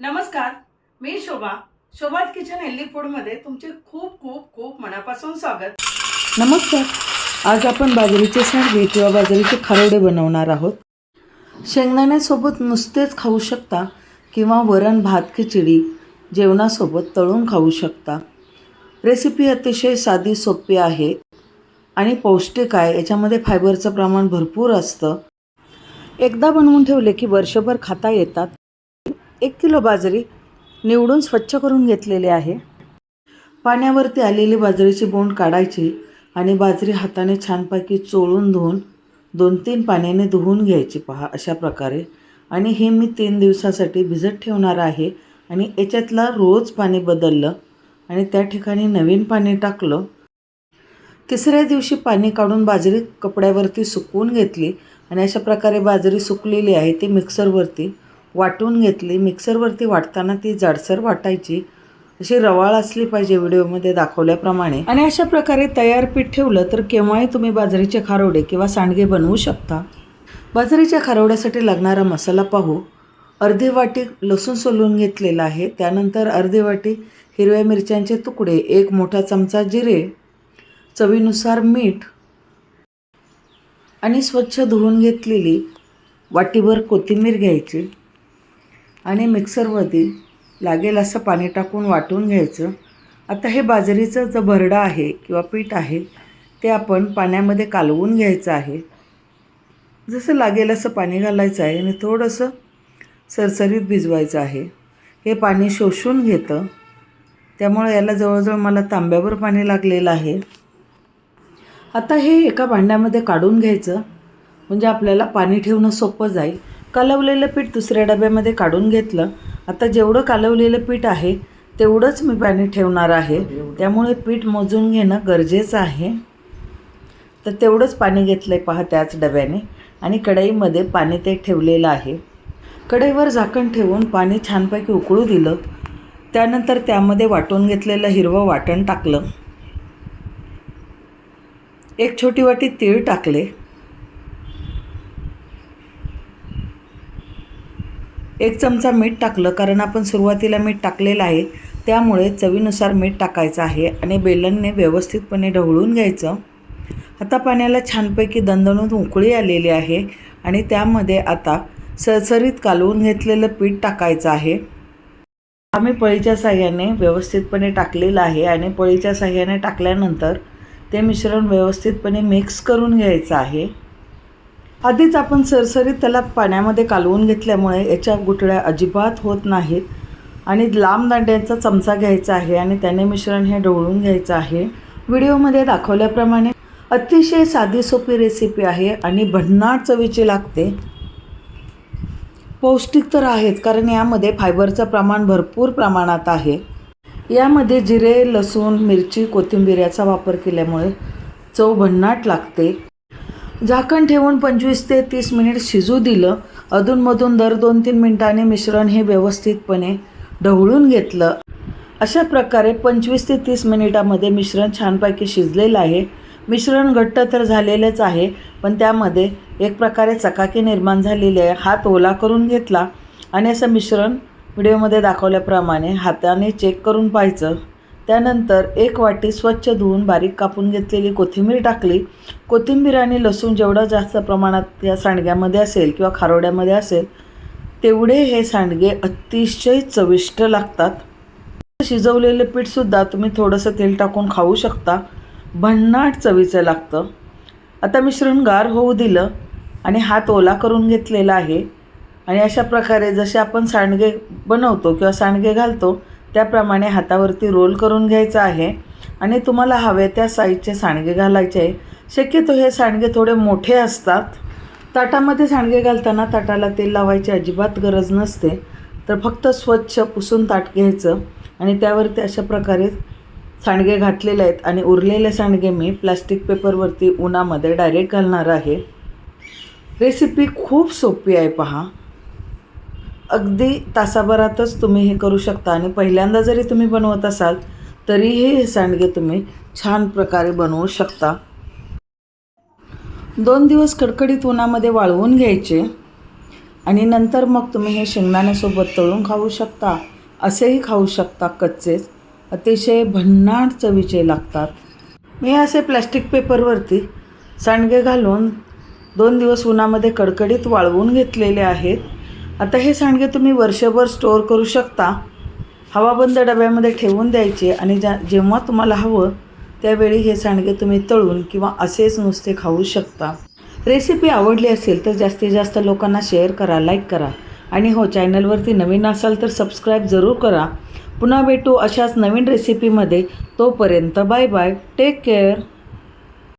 नमस्कार मी शोभा शोभा kitchen healthy फूडमध्ये तुमचे खूप खूप खूप मनापासून स्वागत. नमस्कार. आज आपण बाजरीचे सांडगे किंवा बाजरीचे खारोडे बनवणार आहोत. शेंगदाण्यासोबत नुसतेच खाऊ शकता किंवा वरण भात खिचडी जेवणासोबत तळून खाऊ शकता. रेसिपी अतिशय साधी सोपी आहे आणि पौष्टिक आहे. याच्यामध्ये फायबरचं प्रमाण भरपूर असतं. एकदा बनवून ठेवले की वर्षभर खाता येतात. एक किलो बाजरी निवडून स्वच्छ करून घेतलेली आहे. पाण्यावरती आलेली बाजरीची बोंड काढायची आणि बाजरी हाताने छानपैकी चोळून धुवून दोन तीन पाण्याने धुवून घ्यायची पहा अशा प्रकारे. आणि हे मी तीन दिवसासाठी भिजत ठेवणार आहे आणि याच्यातला रोज पाणी बदललं आणि त्या ठिकाणी नवीन पाणी टाकलं. तिसऱ्या दिवशी पाणी काढून बाजरी कपड्यावरती सुकवून घेतली आणि अशा प्रकारे बाजरी सुकलेली आहे ती मिक्सरवरती वाटून घेतली. मिक्सरवरती वाटताना ती जाडसर वाटायची. अशी रवाळ असली पाहिजे व्हिडिओमध्ये दाखवल्याप्रमाणे. आणि अशा प्रकारे तयार पीठ ठेवलं तर केव्हाही तुम्ही बाजरीचे खारोडे किंवा सांडगे बनवू शकता. बाजरीच्या खारोड्यासाठी लागणारा मसाला पाहू. अर्धी वाटी लसूण सोलून घेतलेला आहे. त्यानंतर अर्धी वाटी हिरव्या मिरच्यांचे तुकडे एक मोठा चमचा जिरे चवीनुसार मीठ आणि स्वच्छ धुवून घेतलेली वाटीभर कोथिंबीर घ्यायची. आणि मिक्सरमध्ये लागेल असं पाणी टाकून वाटून घ्यायचं. आता हे बाजरीचं जो भरडा आहे किंवा पीठ आहे ते आपण पाण्यामध्ये कालवून घ्यायचं आहे. जसं लागेल असं पाणी घालायचं आहे आणि थोडंसं सरसरीत भिजवायचं आहे. हे पाणी शोषून घेतं. त्यामुळे याला जवळजवळ मला तांब्यावर पाणी लागलेलं आहे. आता हे एका भांड्यामध्ये काढून घ्यायचं. म्हणजे आपल्याला पाणी ठेवणं सोपं जाईल. कालवलेलं पीठ दुसऱ्या डब्यामध्ये काढून घेतलं. आता जेवढं कालवलेलं पीठ आहे तेवढंच मी पाणी ठेवणार आहे. त्यामुळे पीठ मोजून घेणं गरजेचं आहे. तर तेवढंच पाणी घेतलं आहे पहा त्याच डब्याने. आणि कढईमध्ये पाणी ते ठेवलेलं आहे. कढईवर झाकण ठेवून पाणी छानपैकी उकळू दिलं. त्यानंतर त्यामध्ये वाटून घेतलेलं हिरवं वाटण टाकलं. एक छोटी वाटी तीळ टाकले. एक चमचा मीठ टाकलं कारण आपण सुरुवातीला मीठ टाकलेलं आहे. त्यामुळे चवीनुसार मीठ टाकायचं आहे आणि बेलनने व्यवस्थितपणे ढवळून घ्यायचं. आता पाण्याला छानपैकी दणदणून उकळी आलेली आहे आणि त्यामध्ये आता सरसरीत कालवून घेतलेलं पीठ टाकायचं आहे. आम्ही पळीच्या साह्याने व्यवस्थितपणे टाकलेलं आहे आणि पळीच्या साह्याने टाकल्यानंतर ते मिश्रण व्यवस्थितपणे मिक्स करून घ्यायचं आहे. आधीच आपण सरसरीत त्याला पाण्यामध्ये कालवून घेतल्यामुळे याच्या गुठळ्या अजिबात होत नाहीत. आणि लांब दांड्यांचा चमचा घ्यायचा आहे आणि त्याने मिश्रण हे ढवळून घ्यायचं आहे. व्हिडिओमध्ये दाखवल्याप्रमाणे अतिशय साधी सोपी रेसिपी आहे आणि भन्नाट चवीची लागते. पौष्टिक तर आहेच कारण यामध्ये फायबरचं प्रमाण भरपूर प्रमाणात आहे. यामध्ये जिरे लसूण मिरची कोथिंबीर याचा वापर केल्यामुळे चव भन्नाट लागते. झाकण ठेवून पंचवीस ते तीस मिनिट शिजू दिलं. अधूनमधून दर दोन तीन मिनिटांनी मिश्रण हे व्यवस्थितपणे ढवळून घेतलं. अशा प्रकारे पंचवीस ते तीस मिनिटामध्ये मिश्रण छानपैकी शिजलेलं आहे. मिश्रण घट्ट तर झालेलंच आहे पण त्यामध्ये एक प्रकारे चकाकी निर्माण झालेली आहे. हात ओला करून घेतला आणि असं मिश्रण व्हिडिओमध्ये दाखवल्याप्रमाणे हाताने चेक करून पाहायचं. त्यानंतर एक वाटी स्वच्छ धुवून बारीक कापून घेतलेली कोथिंबीर टाकली. कोथिंबीर आणि लसूण जेवढं जास्त प्रमाणात या सांडग्यामध्ये असेल किंवा खारोड्यामध्ये असेल तेवढे हे सांडगे अतिशय चविष्ट लागतात. शिजवलेलं पीठसुद्धा तुम्ही थोडंसं तेल टाकून खाऊ शकता. भन्नाट चवीचं लागतं. आता मिश्रण गार होऊ दिलं आणि हात ओला करून घेतलेला आहे. आणि अशा प्रकारे जसे आपण सांडगे बनवतो किंवा सांडगे घालतो त्याप्रमाणे हातावरती रोल करून घ्यायचं आहे आणि तुम्हाला हवे त्या साईजचे सांडगे घालायचे आहे. शक्यतो हे सांडगे थोडे मोठे असतात. ताटामध्ये सांडगे घालताना ताटाला तेल लावायची अजिबात गरज नसते. तर फक्त स्वच्छ पुसून ताट घ्यायचं आणि त्यावरती अशा प्रकारे सांडगे घातलेले आहेत आणि उरलेले सांडगे मी प्लास्टिक पेपरवरती उन्हामध्ये डायरेक्ट घालणार आहे. रेसिपी खूप सोपी आहे पहा. अगदी तासाभरातच तुम्ही हे करू शकता. आणि पहिल्यांदा जरी तुम्ही बनवत असाल तरीही हे सांडगे तुम्ही छान प्रकारे बनवू शकता. दोन दिवस कडकडीत उन्हामध्ये वाळवून घ्यायचे आणि नंतर मग तुम्ही हे शेंगदाण्यासोबत तळून खाऊ शकता. असेही खाऊ शकता कच्चेच अतिशय भन्नाट चवीचे लागतात. मी असे प्लॅस्टिक पेपरवरती सांडगे घालून दोन दिवस उन्हामध्ये कडकडीत वाळवून घेतलेले आहेत. आता हे सांडगे तुम्ही वर्षभर स्टोअर करू शकता. हवाबंद डब्यामध्ये ठेवून द्यायचे आणि ज्या जेव्हा तुम्हाला हवं त्यावेळी हे सांडगे तुम्ही तळून किंवा असेच नुसते खाऊ शकता. रेसिपी आवडली असेल तर जास्तीत जास्त लोकांना शेअर करा लाईक करा. आणि हो चॅनलवरती नवीन असाल तर सबस्क्राईब जरूर करा. पुन्हा भेटू अशाच नवीन रेसिपीमध्ये तोपर्यंत बाय बाय टेक केअर